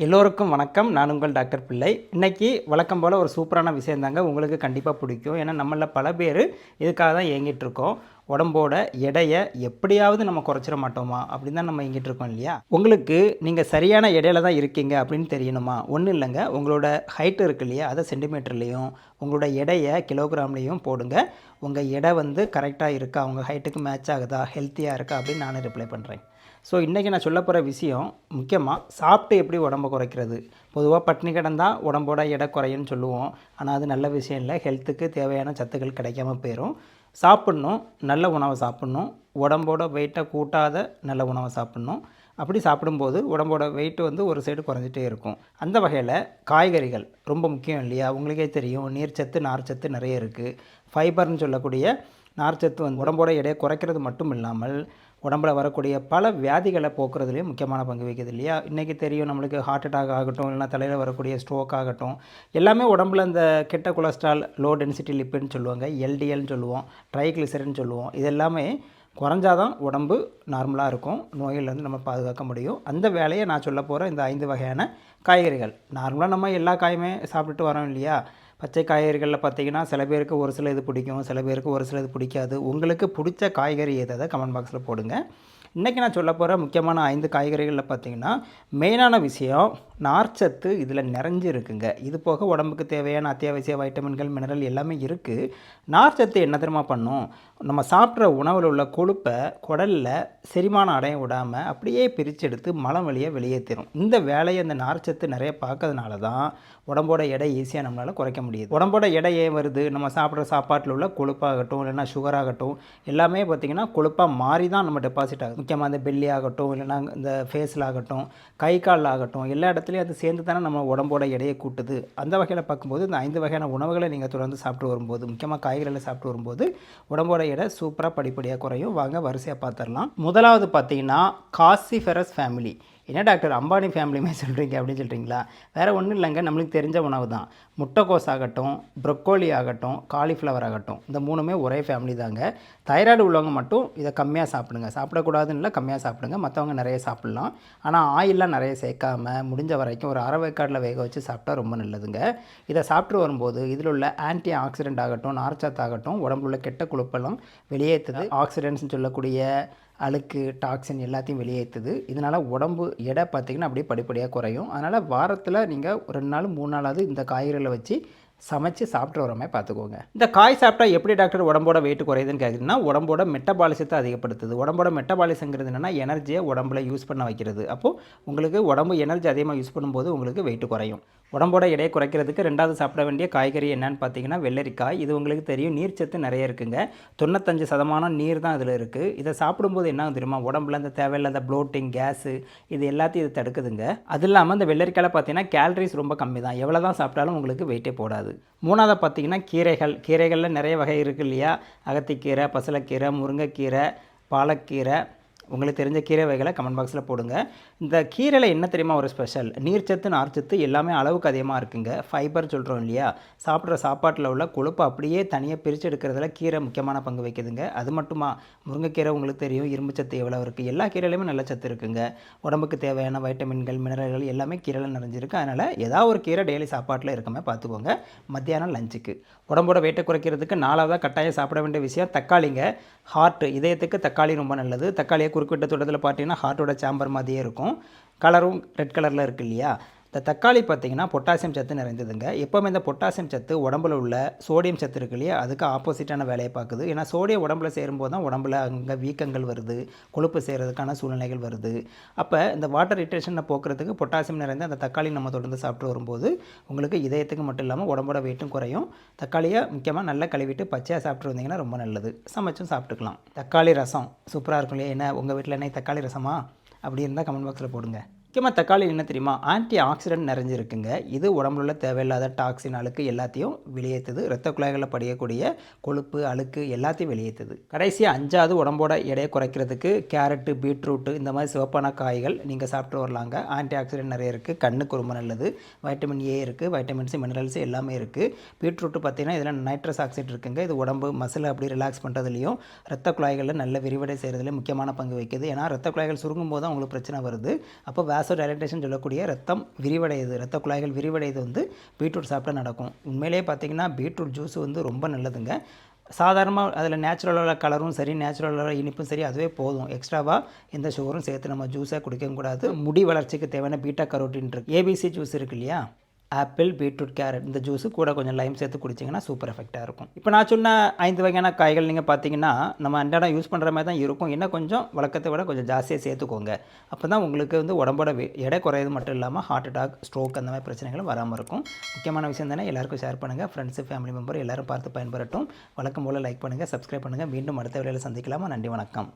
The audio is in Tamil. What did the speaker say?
எல்லோருக்கும் வணக்கம். நான் உங்கள் டாக்டர் பிள்ளை. இன்றைக்கி வழக்கம் போல் ஒரு சூப்பரான விஷயம் தாங்க உங்களுக்கு கண்டிப்பாக பிடிக்கும். ஏன்னா நம்மள பல பேர் இதுக்காக தான் இயங்கிட்டுருக்கோம் உடம்போட எடையை எப்படியாவது நம்ம குறைச்சிட மாட்டோமா? அப்படின்னு தான் நம்ம இங்கிட்டு இருக்கோம் இல்லையா? உங்களுக்கு நீங்கள் சரியான இடையில தான் இருக்கீங்க அப்படின்னு தெரியணுமா? ஒன்றும் இல்லைங்க. உங்களோட ஹைட் இருக்கு இல்லையா? அதை சென்டிமீட்டர்லேயும் உங்களோட எடையை கிலோகிராம்லேயும் போடுங்க. உங்கள் எடை வந்து கரெக்டாக இருக்கா? உங்கள் ஹைட்டுக்கு மேட்ச் ஆகுதா? ஹெல்த்தியாக இருக்கா? அப்படின்னு நான் ரிப்ளை பண்ணுறேன் ஸோ இன்றைக்கி நான் சொல்ல போகிற விஷயம் முக்கியமாக சாப்பிட்டு எப்படி உடம்பை குறைக்கிறது? பொதுவாக பட்னி கிடந்தால் உடம்போட எடை குறையும்னு சொல்லுவோம். ஆனால் அது நல்ல விஷயம் இல்லை. ஹெல்த்துக்கு தேவையான சத்துக்கள் கிடைக்காம போயிடும் சாப்பிட்ணும் நல்ல உணவை சாப்பிட்ணும். உடம்போட வெயிட்டை கூட்டாத நல்ல உணவை சாப்பிட்ணும். அப்படி சாப்பிடும்போது உடம்போட வெயிட் வந்து ஒரு சைடு குறைஞ்சிட்டே இருக்கும். அந்த வகையில் காய்கறிகள் ரொம்ப முக்கியம் இல்லையா? உங்களுக்கே தெரியும் நீர்ச்சத்து நார்ச்சத்து நிறைய இருக்குது ஃபைபர்னு சொல்லக்கூடிய நார்ச்சத்து வந்து உடம்போட எடையை குறைக்கிறது மட்டும் இல்லாமல் உடம்புல வரக்கூடிய பல வியாதிகளை போக்குறதுலேயும் முக்கியமான பங்கு வகிக்குது இல்லையா? இன்றைக்கி தெரியும் நம்மளுக்கு ஹார்ட் அட்டாக் ஆகட்டும் இல்லைனா தலையில் வரக்கூடிய ஸ்ட்ரோக் ஆகட்டும் எல்லாமே உடம்புல இந்த கெட்ட கொலஸ்ட்ரால் லோ டென்சிட்டி லிப்பிட்னு சொல்லுவாங்க எல்டிஎல்னு சொல்லுவோம் ட்ரைக்ளிசரின்னு சொல்லுவோம் இது எல்லாமே குறைஞ்சாதான் உடம்பு நார்மலாக இருக்கும் நோயிலேருந்து நம்ம பாதுகாக்க முடியும். அந்த வேலையை நான் சொல்ல போகிற இந்த ஐந்து வகையான காய்கறிகள். நார்மலாக நம்ம எல்லா காயுமே சாப்பிட்டுட்டு வரோம் இல்லையா? பச்சை காய்கறிகளில் பார்த்தீங்கன்னா சில பேருக்கு ஒரு சில இது பிடிக்கும் சில பேருக்கு ஒரு சில இது பிடிக்காது. உங்களுக்கு பிடிச்ச காய்கறி எதை கமெண்ட் பாக்ஸில் போடுங்க. இன்றைக்கி நான் சொல்ல போகிற முக்கியமான ஐந்து காய்கறிகளில் பார்த்தீங்கன்னா மெயினான விஷயம் நார்ச்சத்து இதில் நிறைஞ்சு இருக்குங்க இது போக உடம்புக்கு தேவையான அத்தியாவசிய வைட்டமின்கள் மினரல் எல்லாமே இருக்குது நார்ச்சத்து என்ன தெரியுமா பண்ணும்? நம்ம சாப்பிட்ற உணவில் உள்ள கொழுப்பை குடலில் செரிமானம் அடைய விடாமல் அப்படியே பிரித்து எடுத்து மலம் வழியாக வெளியேற்றிடும் இந்த வேலையை அந்த நார்ச்சத்து நிறைய பார்க்கறதுனால தான் உடம்போட எடை ஈஸியாக நம்மளால் குறைக்க முடியுது. உடம்போட எடை ஏன் வருது? நம்ம சாப்பிட்ற சாப்பாட்டில் உள்ள கொழுப்பாகட்டும் இல்லைன்னா சுகராகட்டும் எல்லாமே பார்த்திங்கன்னா கொழுப்பாக மாறி தான் நம்ம டெபாசிட் ஆகுது. முக்கியமாக இந்த பெல்லி ஆகட்டும் இல்லைனா இந்த ஃபேஸில் ஆகட்டும் கை காலில் ஆகட்டும் எல்லா இடத்துலையும் அது சேர்ந்து தானே நம்ம உடம்போட எடையை கூட்டுது. அந்த வகையில் பார்க்கும்போது இந்த ஐந்து வகையான உணவுகளை நீங்கள் தொடர்ந்து சாப்பிட்டு வரும்போது முக்கியமாக காய்கறிகளை சாப்பிட்டு வரும்போது உடம்போட எடை சூப்பராக படிப்படியாக குறையும். வாங்க வரிசையாக பார்த்துடலாம். முதலாவது பார்த்தீங்கன்னா காசிஃபெரஸ் ஃபேமிலி. என்ன டாக்டர் அம்பானி ஃபேமிலியுமே சொல்கிறீங்க அப்படின்னு சொல்கிறீங்களா வேறு ஒன்றும் இல்லைங்க. நம்மளுக்கு தெரிஞ்ச உணவு தான். முட்டைக்கோஸ் ஆகட்டும் ப்ரொக்கோலி ஆகட்டும் காலிஃப்ளவர் ஆகட்டும் இந்த மூணுமே ஒரே ஃபேமிலி தாங்க. தைராய்டு உள்ளவங்க மட்டும் இதை கம்மியாக சாப்பிடுங்க. சாப்பிடக்கூடாதுன்னு இல்லை கம்மியாக சாப்பிடுங்க. மற்றவங்க நிறைய சாப்பிட்லாம். ஆனால் ஆயிலெலாம் நிறைய சேர்க்காம முடிஞ்ச வரைக்கும் ஒரு அரை வேக்காட்டில் வேக வச்சு சாப்பிட்டா ரொம்ப நல்லதுங்க. இதை சாப்பிட்டு வரும்போது இதில் உள்ள ஆன்டி ஆக்சிடென்ட் ஆகட்டும் நார்ச்சத்து ஆகட்டும் உடம்புல உள்ள கெட்ட கொழுப்பெல்லாம் வெளியேற்றுது ஆக்சிடென்ட்ஸ்னு சொல்லக்கூடிய அழுக்கு டாக்ஸின் எல்லாத்தையும் வெளியேற்றுது இதனால் உடம்பு எடை பார்த்திங்கன்னா அப்படியே படிப்படியாக குறையும். அதனால் வாரத்தில் நீங்கள் ரெண்டு நாள் மூணு நாளாவது இந்த காய்கறிகளை வச்சு சமைச்சு சாப்பிட்டு வர மாதிரி பார்த்துக்கோங்க. இந்த காய் சாப்பிட்டா எப்படி டாக்டர் உடம்போட வெயிட் குறையுதுன்னு கேட்குறீங்கன்னா உடம்போட மெட்டபாலிசத்தை அதிகப்படுத்துது. உடம்போட மெட்டபாலிசங்கிறது என்னென்னா எனர்ஜியை உடம்புல யூஸ் பண்ண வைக்கிறது. அப்போது உங்களுக்கு உடம்பு எனர்ஜி அதிகமாக யூஸ் பண்ணும்போது உங்களுக்கு வெயிட் குறையும். உடம்போட எடையை குறைக்கிறதுக்கு ரெண்டாவது சாப்பிட வேண்டிய காய்கறி என்னன்னு பார்த்தீங்கன்னா வெள்ளரிக்காய். இது உங்களுக்கு தெரியும். நீர்ச்சத்து நிறைய இருக்குங்க. தொண்ணூத்தஞ்சு சதமானம் நீர் தான் இதில் இருக்குது இதை சாப்பிடும்போது என்ன தெரியுமா? உடம்புல இந்த தேவையில்லாத ப்ளோட்டிங் கேஸு இது எல்லாத்தையும் இது தடுக்குதுங்க. அது இல்லாமல் இந்த வெள்ளரிக்காயில் பார்த்தீங்கன்னா கேலரிஸ் ரொம்ப கம்மி தான். எவ்வளோ தான் சாப்பிட்டாலும் உங்களுக்கு வெயிட்டே போடாது. மூணாவது பார்த்தீங்கன்னா கீரைகள். கீரைகளில் நிறைய வகை இருக்குது இல்லையா? அகத்திக்கீரை பசலைக்கீரை முருங்கைக்கீரை பாலக்கீரை. உங்களுக்கு தெரிஞ்ச கீரை வகைகளை கமெண்ட் பாக்ஸில் போடுங்க. இந்த கீரையில் என்ன தெரியுமா ஒரு ஸ்பெஷல் நீர்ச்சத்து நார்ச்சத்து எல்லாமே அளவுக்கு அதிகமாக இருக்குங்க. ஃபைபர் சொல்கிறோம் இல்லையா? சாப்பிட்ற சாப்பாட்டில் உள்ள கொழுப்பு அப்படியே தனியாக பிரித்து எடுக்கிறதுல கீரை முக்கியமான பங்கு வைக்குதுங்க அது மட்டுமா? முருங்கைக்கீரை உங்களுக்கு தெரியும் இரும்பு சத்து எவ்வளோ இருக்குது எல்லா கீரையிலையுமே நல்ல சத்து இருக்குங்க. உடம்புக்கு தேவையான வைட்டமின்கள் மினரல்கள் எல்லாமே கீரையில் நிறைஞ்சிருக்கு. அதனால் ஏதாவது ஒரு கீரை டெய்லி சாப்பாட்டில் இருக்கமே பார்த்துக்கோங்க. மத்தியானம் லஞ்சுக்கு உடம்போட வெயிட்டை குறைக்கிறதுக்கு நாலாவதாக கட்டாயம் சாப்பிட வேண்டிய விஷயம் தக்காளிங்க. ஹார்ட் இதயத்துக்கு தக்காளி ரொம்ப நல்லது. தக்காளியை குறுக்கிட்ட தூரத்தில் பார்த்தீங்கன்னா ஹார்ட்டோட சாம்பர் மாதிரியே இருக்கும். கலரும் ரெட் கலரில் இருக்கு இல்லையா? இந்த தக்காளி பார்த்தீங்கன்னா பொட்டாசியம் சத்து நிறைந்ததுங்க. எப்போவுமே இந்த பொட்டாசியம் சத்து உடம்புல உள்ள சோடியம் சத்து இருக்கு இல்லையா? அதுக்கு ஆப்போசிட்டான வேலையை பார்க்குது. ஏன்னா சோடியம் உடம்புல சேரும்போது தான் உடம்புல அங்கே வீக்கங்கள் வருது கொழுப்பு சேர்கிறதுக்கான சூழ்நிலைகள் வருது. அப்போ இந்த வாட்டர் ரிட்டேஷனை போக்குறதுக்கு பொட்டாசியம் நிறைந்த அந்த தக்காளி நம்ம தொடர்ந்து சாப்பிட்டு வரும்போது உங்களுக்கு இதயத்துக்கு மட்டும் இல்லாமல் உடம்போட வெயிட்டும் குறையும். தக்காளியை முக்கியமாக நல்லா கழுவிட்டு பச்சையாக சாப்பிட்டு வந்தீங்கன்னா ரொம்ப நல்லது. சமைச்சும் சாப்பிட்டுக்கலாம். தக்காளி ரசம் சூப்பராக இருக்கும் இல்லையா? என்ன உங்கள் வீட்டில் என்ன தக்காளி ரசமா? அப்படி இருந்தால் கமெண்ட் பாக்ஸில் போடுங்க. முக்கியமாக தக்காளி என்ன தெரியுமா? ஆன்டி ஆக்சிடென்ட் நிறைஞ்சிருக்குங்க. இது உடம்புல உள்ள தேவையில்லாத டாக்ஸின் அழுக்கு எல்லாத்தையும் வெளியேற்றுது இரத்த குழாய்களில் படியக்கூடிய கொழுப்பு அழுக்கு எல்லாத்தையும் வெளியேற்றுது கடைசியாக அஞ்சாவது உடம்போட எடையை குறைக்கிறதுக்கு கேரட்டு பீட்ரூட்டு இந்த மாதிரி சிவப்பான காய்கள் நீங்கள் சாப்பிட்டு வரலாங்க. ஆன்டி ஆக்சிடென்ட் நிறைய இருக்குது கண்ணுக்கு ரொம்ப நல்லது. வைட்டமின் ஏ இருக்குது வைட்டமின் சி மினரல்ஸ் எல்லாமே இருக்குது பீட்ரூட்டு பார்த்தீங்கன்னா இதில் நைட்ரஸ் ஆக்சைடு இருக்குங்க. இது உடம்பு மசில் அப்படி ரிலாக்ஸ் பண்ணுறதுலையும் ரத்த குழாய்களில் நல்ல விரிவடை செய்கிறதுலையும் முக்கியமான பங்கு வைக்குது ஏன்னா ரத்த குழாய்கள் சுருங்கும் போது தான் உங்களுக்கு பிரச்சனை வருது. அப்போ வேச வாசோ சொல்லக்கூடிய ரத்தம் விரிவடையுது. ரத்த குழாய்கள் விரிவடையுது வந்து பீட்ரூட் சாப்பிட்டா நடக்கும். உண்மையிலேயே பார்த்தீங்கன்னா பீட்ரூட் ஜூஸ் வந்து ரொம்ப நல்லதுங்க. சாதாரணமாக அதில் நேச்சுரலாக கலரும் சரி நேச்சுரலாக இனிப்பும் சரி அதுவே போதும். எக்ஸ்ட்ராவாக எந்த சுகரும் சேர்த்து நம்ம ஜூஸாக குடிக்கவும் கூடாது. முடி வளர்ச்சிக்கு தேவையான பீட்டா கரோட்டின் இருக்குது ஏபிசி ஜூஸ் இருக்கு இல்லையா? ஆப்பிள் பீட்ரூட் கேரட் இந்த ஜூஸு கூட கொஞ்சம் லைம் சேர்த்து குடிச்சிங்கன்னா சூப்பர் எஃபெக்டாக இருக்கும். இப்போ நான் சொன்ன ஐந்து வகையான காய்கள் நீங்கள் பார்த்தீங்கன்னா நம்ம அன்றாடம் யூஸ் பண்ணுற மாதிரி தான் இருக்கும். இன்னும் கொஞ்சம் வழக்கத்தை விட கொஞ்சம் ஜாஸ்தியாக சேர்த்துக்கோங்க. அப்போ தான் உங்களுக்கு வந்து உடம்போட எடை குறையது மட்டும் இல்லாமல் ஹார்ட் அட்டாக் ஸ்ட்ரோக் அந்த மாதிரி பிரச்சனைகளும் வராமல் இருக்கும். முக்கியமான விஷயம் தானே எல்லாருக்கும் ஷேர் பண்ணுங்கள் ஃப்ரெண்ட்ஸு ஃபேமிலி மெம்பர் எல்லாரும் பார்த்து பயன்பெறட்டும். வழக்கம் போல் லைக் பண்ணுங்கள் சப்ஸ்கிரைப் பண்ணுங்கள் மீண்டும் அடுத்த வேலையில் சந்திக்கலாமா? நன்றி வணக்கம்.